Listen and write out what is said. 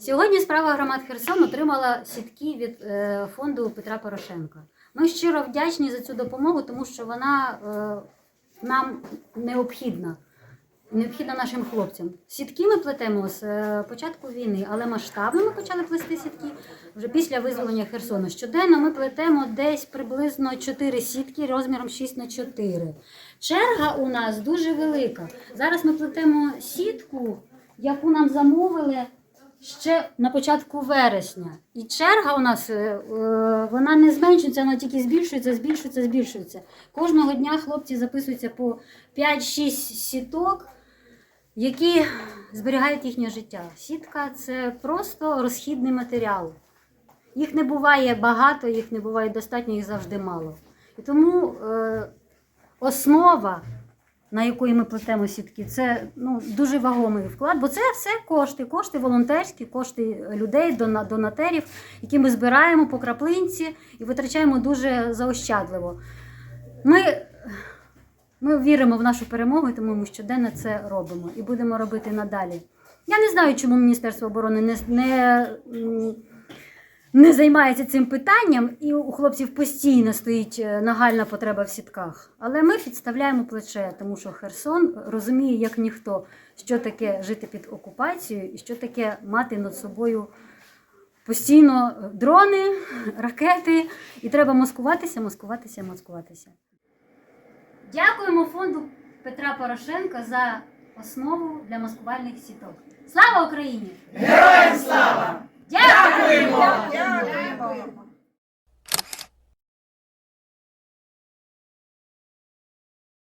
Сьогодні справа громад Херсон отримала сітки від е, фонду Петра Порошенка. Ми щиро вдячні за цю допомогу, тому що вона е, нам необхідна. Необхідна нашим хлопцям. Сітки ми плетемо з е, початку війни, але масштабно ми почали плести сітки вже після визволення Херсону. Щоденно ми плетемо десь приблизно 4 сітки розміром 6 на 4. Черга у нас дуже велика. Зараз ми плетемо сітку, яку нам замовили ще на початку вересня. І черга у нас е, е, вона не зменшується, вона тільки збільшується, збільшується, збільшується. Кожного дня хлопці записуються по 5-6 сіток, які зберігають їхнє життя. Сітка це просто розхідний матеріал. Їх не буває багато, їх не буває достатньо, їх завжди мало. І тому е, основа, на якої ми плетемо сітки, це ну, дуже вагомий вклад, бо це все кошти, кошти волонтерські, кошти людей, донатерів, які ми збираємо по краплинці і витрачаємо дуже заощадливо. Ми, ми віримо в нашу перемогу, тому ми щоденно це робимо і будемо робити надалі. Я не знаю, чому Міністерство оборони не, не, не займається цим питанням, і у хлопців постійно стоїть е, нагальна потреба в сітках. Але ми підставляємо плече, тому що Херсон розуміє, як ніхто, що таке жити під окупацією і що таке мати над собою постійно дрони, ракети, і треба маскуватися, маскуватися, маскуватися. Дякуємо фонду Петра Порошенка за основу для маскувальних сіток. Слава Україні! Героям слава! Дякуємо! Дякуємо!